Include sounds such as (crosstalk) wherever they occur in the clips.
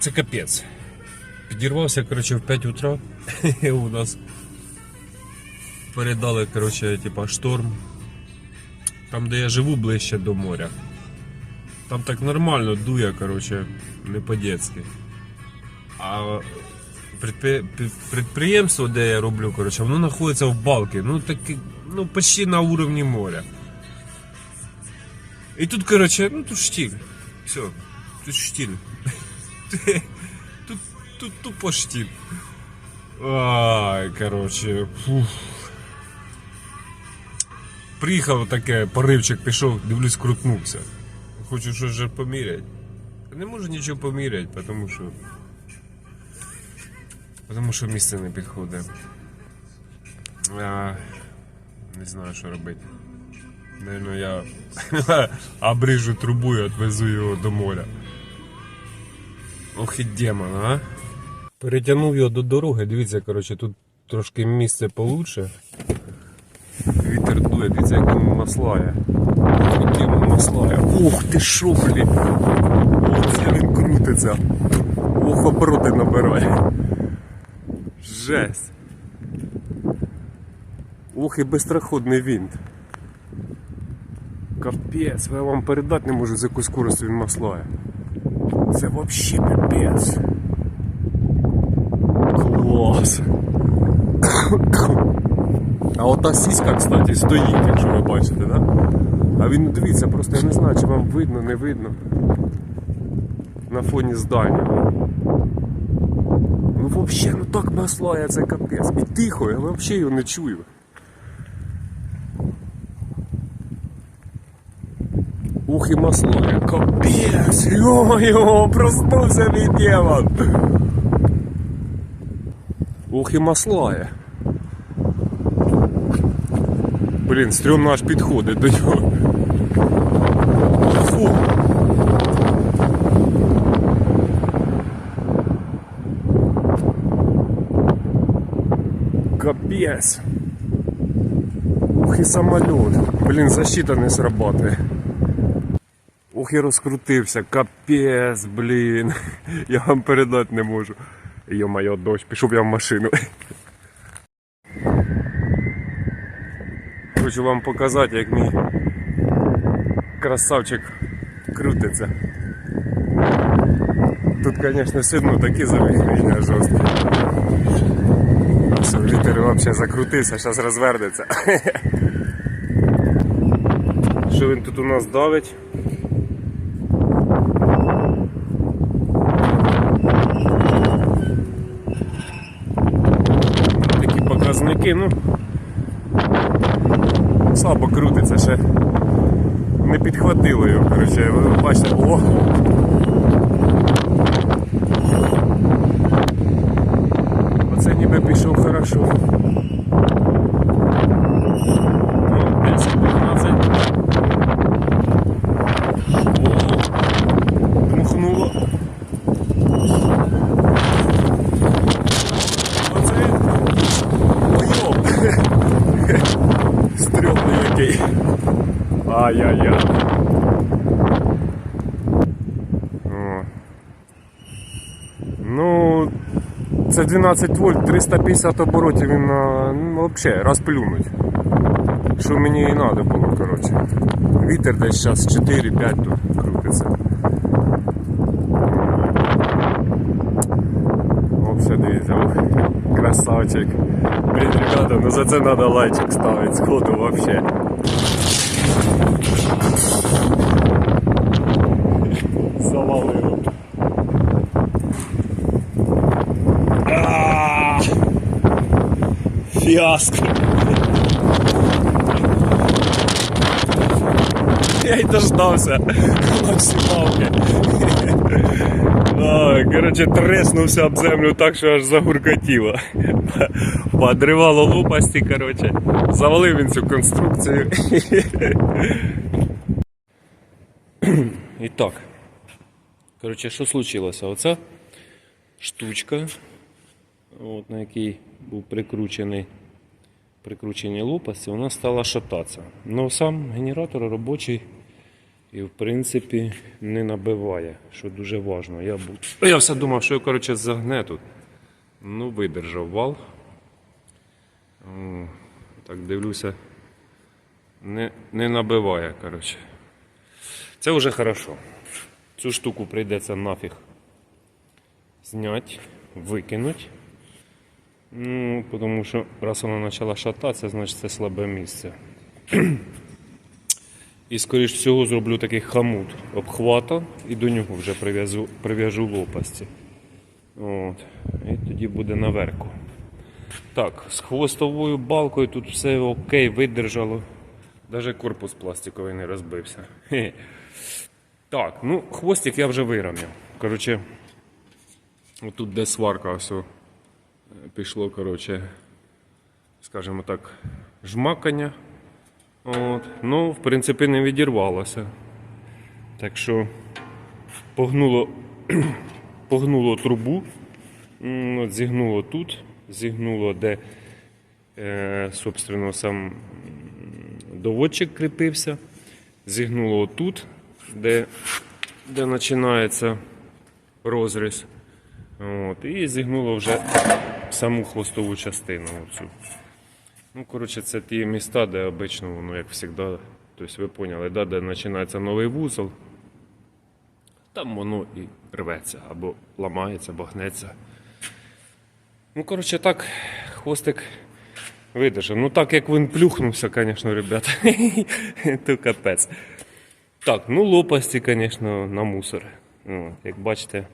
Це капець. Підірвався, коротше, в 5 утра. (laughs) У нас передали, коротше, типа шторм. Там, де я живу, ближче до моря. Там так нормально дує, коротше, не по-дєцьки. А предпри- пі- підприємство, де я роблю, коротше, воно знаходиться в балки. Ну, таки, ну, почти на уровні моря. І тут, коротше, ну тут штіль. Все, тут штіль. Тут, тут тупо штіль. Ай, коротше. Фух. Приїхав таке, поривчик пішов, дивлюсь, крутнувся. Хочу щось же поміряти. Не можу нічого поміряти, тому що. Тому що місце не підходить. А, не знаю, що робити. Наверно, я (laughs) обрижу трубу і відвезу його до моря. Ох і демон, а? Перетягнув його до дороги, дивіться, коротше, тут трошки місце получше. Вітер дує, дивіться, як він маслає. Який він маслає. Ух ти шо, блін. Оце він крутиться. Ох, обороти набирає. Жесть. Ох, і безстраходний винт. Капець, я вам передати не можу, з якою скоростю він маслає. Це вообще пипець. Клас. А ота сіська, кстати, стоїть, якщо ви бачите, да? А він дивіться, просто я не знаю, чи вам видно, не видно. На фоні здання. Ну вообще, ну так маслає це капець. І тихо, я вообще його не чую. Ух і маслає. Капець! Йо-йо, проснувся мій демон! Ух і маслає. Блін, стрьомно аж підходить до нього. Фу. Капец. Ух і самоліт. Блін, защита не срабатує. Ух, і розкрутився, капець, блін. (laughs) Я вам передати не можу. Йо-моє, дощ, пішов я в машину. (laughs) Хочу вам показати, як мій красавчик крутиться. Тут, звісно, сильно такі завихрення жорсткі. Все, вітер взагалі закрутився, зараз розвернеться. (laughs) Що він тут у нас давить? Такі показники, ну слабо крутиться ще. Не підхватило його, коротше, бачите, о! Оце ніби пішов хорошо. Ну, 10, 12. О, дмухнуло. Оце ойоб. Стрьомний який. Ай-яй-яй. Ну, це 12 вольт, 350 оборотів він ну, взагалі розплюнуть. Що мені і треба було, коротше. Вітер десь зараз 4-5 тут крутиться. Все дивіться, красавчик. Блін, ребята, ну за це треба лайчик ставити сходу вообще. А! Фіаско. Я й дождався максималки. Ой, коротше, треснувся об землю так, що аж загуркотіло. Подривало лопасті, коротше. Завалив він цю конструкцію. І так. Коротше, що случилося? Оця штучка, от, на якій був прикручений, прикручені лопасті, вона стала шататися. Ну сам генератор робочий І в принципі не набиває, що дуже важливо. Я, був... я все думав, що коротше, загне тут. Ну, видержав вал. О, так дивлюся. Не, не набиває, коротше. Це вже хорошо. Цю штуку прийдеться нафіг зняти, викинути. Ну, тому що раз вона почала шататися, значить це слабе місце. І скоріш всього зроблю такий хамут обхвата і до нього вже прив'яжу лопасті. От. І тоді буде наверху. Так, з хвостовою балкою тут все окей, видержало. Навіть корпус пластиковий не розбився. Так, ну хвостик я вже вирівняв. Коротше, отут де сварка все пішло, коротше, скажімо так, жмакання. От. Ну, в принципі, не відірвалося. Так що погнуло, (clears throat) погнуло трубу, зігнуло тут, зігнуло, де, е, собственно, сам доводчик кріпився, зігнуло тут, де, де починається розріз. От, і зігнуло вже саму хвостову частину. Оцю. Ну, коротше, це ті міста, де обично воно, як завжди, тобто ви поняли, да, де починається новий вузол, там воно і рветься, або ламається, або гнеться. Ну, коротше, так, хвостик видержав. Ну, так як він плюхнувся, звісно, ребята, (laughs) то капець. Так, ну лопасті, звісно, на мусор. Як бачите.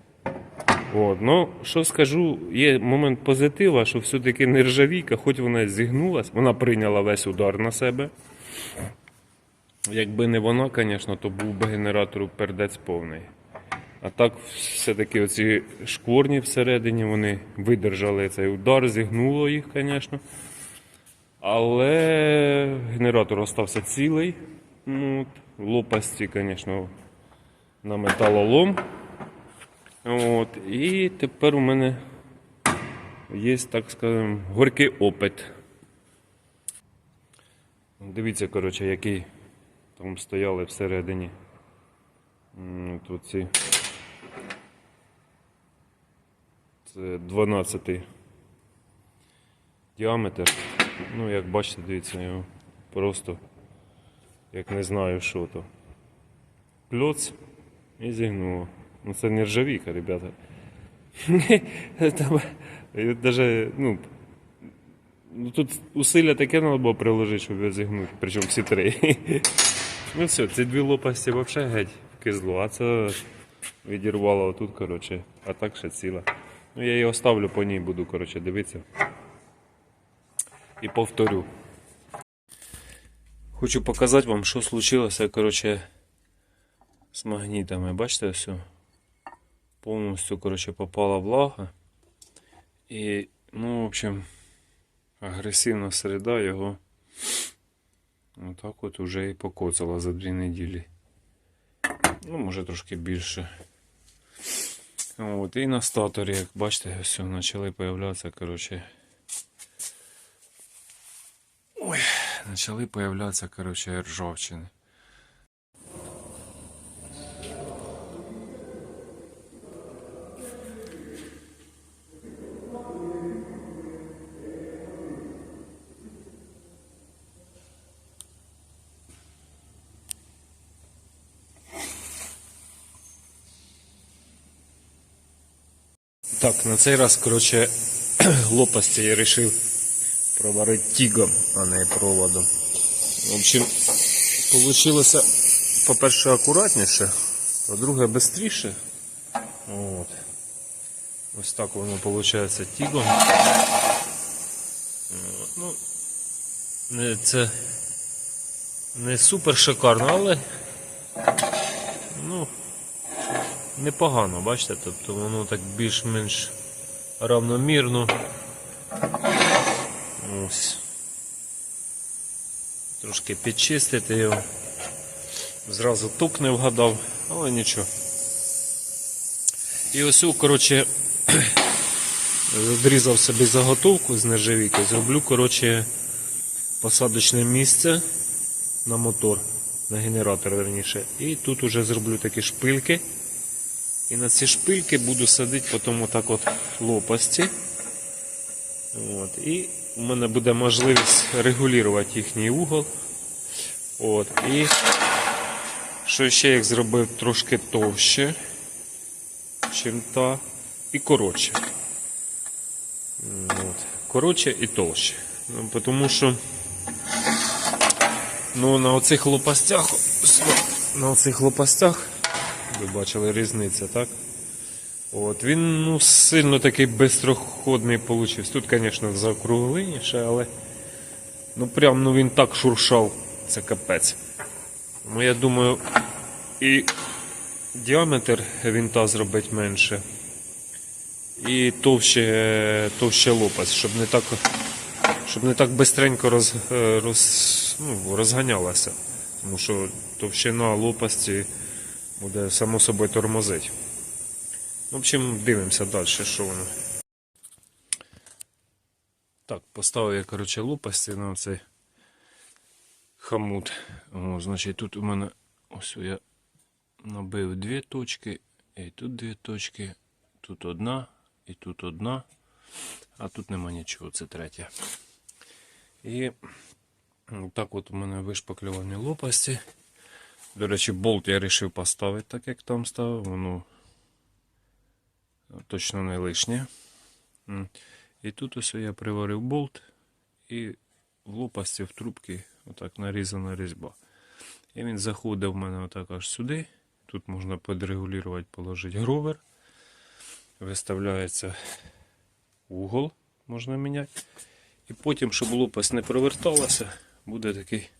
От, ну, що скажу, є момент позитива, що все-таки нержавійка, хоч вона зігнулась, вона прийняла весь удар на себе. Якби не вона, звісно, то був би генератору пердець повний. А так, все-таки оці шкворні всередині вони видержали цей удар, зігнуло їх, звісно. Але генератор остався цілий. Ну, от, лопасті, звісно, на металолом. От, і тепер у мене є, так скажемо, горький опит. Дивіться, коротше, який там стояли всередині. Тут ці. Це 12 діаметр. Ну, як бачите, дивіться, його просто як не знаю що то. Кльоц і зігнуло. Ну це нержавійка, ребята. (laughs) Там, е, даже, ну, ну, тут усилля таке треба було приложити, щоб зігнути, причому всі три. Ну все, ці дві лопасті взагалі геть в кизлу, а це відірвало отут, коротше, а так ще ціла. Ну я її оставлю по ній, буду, коротше, дивитися. І повторю. Хочу показати вам, що случилося, коротше, з магнітами. Бачите, все? Повністю, коротше, попала влага. І, ну, в общем, агресивна середа його отак от уже і покоцала за дві неділі. Ну, може трошки більше. От, і на статорі, як бачите, все, почали появлятися, коротше. Ой, почали появлятися, коротше, ржавчини. Так, на цей раз, коротше, (clears throat) лопасті я вирішив проварити тігом, а не проводом. В общем, вийшло, по-перше, акуратніше, по-друге, швидше. От. Ось так воно виходить тігом. Ну, це не супер шикарно, але ну, непогано, бачите? Тобто воно так більш-менш равномірно. Ось. Трошки підчистити його. Зразу тук не вгадав, але нічого. І ось, коротше, (clears throat) відрізав собі заготовку з нержавійки, зроблю, коротше, посадочне місце на мотор. на генератор верніше. І тут уже зроблю такі шпильки. І на ці шпильки буду садити потім отак от лопасті. От. І у мене буде можливість регулювати їхній угол. От. І що ще їх зробив трошки товще, чим та, і коротше. От. Коротше і товще. Ну, тому що ну, на оцих лопастях, на оцих лопастях, ви бачили різниця, так? От, він ну, сильно такий бистроходний получився. Тут, звісно, заокругленіше, але ну прям ну, він так шуршав, це капець. Ну, я думаю, і діаметр вінта зробить менше. І товще, товще лопасть, щоб не так, щоб не так бистренько роз, е, роз, ну, розганялася. Тому що товщина лопасті буде само собою тормозить. В общем, дивимося далі, що воно. Так, поставив я, коротше, лопасті на цей хомут. О, значить, тут у мене ось я набив дві точки, і тут дві точки, тут одна, і тут одна, а тут нема нічого, це третя. І так от у мене вишпаклювані лопасті. До речі, болт я вирішив поставити так, як там ставив, воно точно не лишнє. І тут ось я приварив болт і в лопасті в трубки отак нарізана різьба. І він заходив в мене отак аж сюди. Тут можна підрегулювати, положити гровер. Виставляється угол, можна міняти. І потім, щоб лопасть не проверталася, буде такий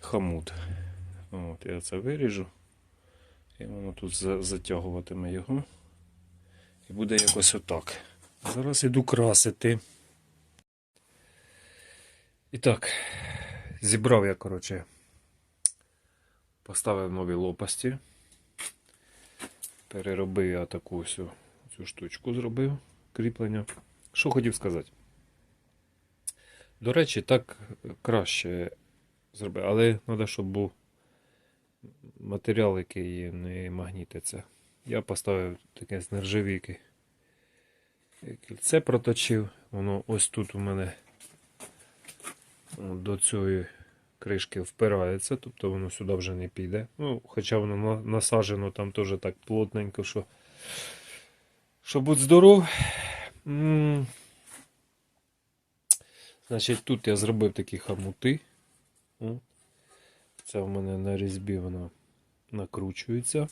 хомут. От, я це виріжу. І воно тут затягуватиме його. І буде якось отак. Зараз іду красити. І так, зібрав я, коротше, поставив нові лопасті. Переробив я таку всю цю штучку зробив, кріплення. Що хотів сказати? До речі, так краще зробив, але треба, щоб був матеріал, який не магнітиться. Я поставив таке з нержавійки. Кільце проточив. Воно ось тут у мене до цієї кришки впирається, тобто воно сюди вже не піде. Ну, хоча воно на- насаджено там теж так плотненько, що, що будь здоров. Значить, тут я зробив такі хамути. Це в мене на різьбі воно накручується.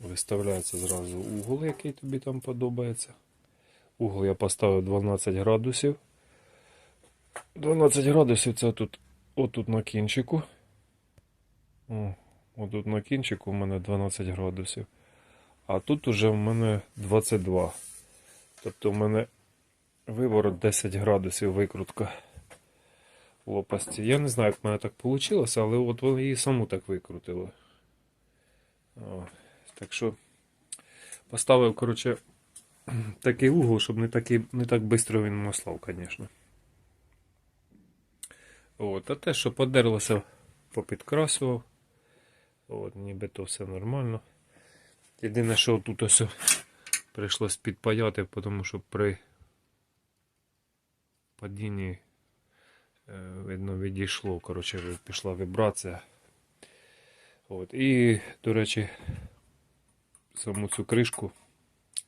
Виставляється зразу угол, який тобі там подобається. Угол я поставив 12 градусів. 12 градусів це тут, отут на кінчику. О, отут на кінчику у мене 12 градусів. А тут уже в мене 22. Тобто в мене виворот 10 градусів викрутка лопасті. Я не знаю, як в мене так вийшло, але от воно її саму так викрутило. О, так що поставив, коротше, такий угол, щоб не, такий, не так швидко він маслав, звісно. От, а те, що подерлося, попідкрасував. От, ніби то все нормально. Єдине, що тут ось прийшлось підпаяти, тому що при падінні е, видно відійшло, коротше, пішла вібрація. От. І, до речі, саму цю кришку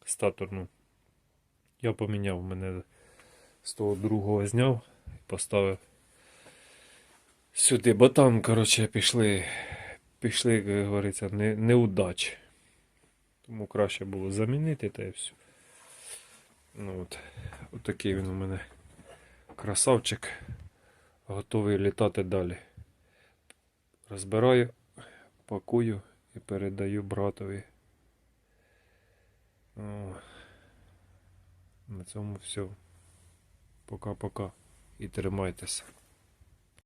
статорну я поміняв мене з того другого зняв і поставив сюди, бо там, коротше, пішли, пішли, як говориться, не, неудачі. Тому краще було замінити та і все. Ну, от, от такий він у мене красавчик. Готовий літати далі. Розбираю, пакую і передаю братові. О, на цьому все. Пока-пока. І тримайтеся.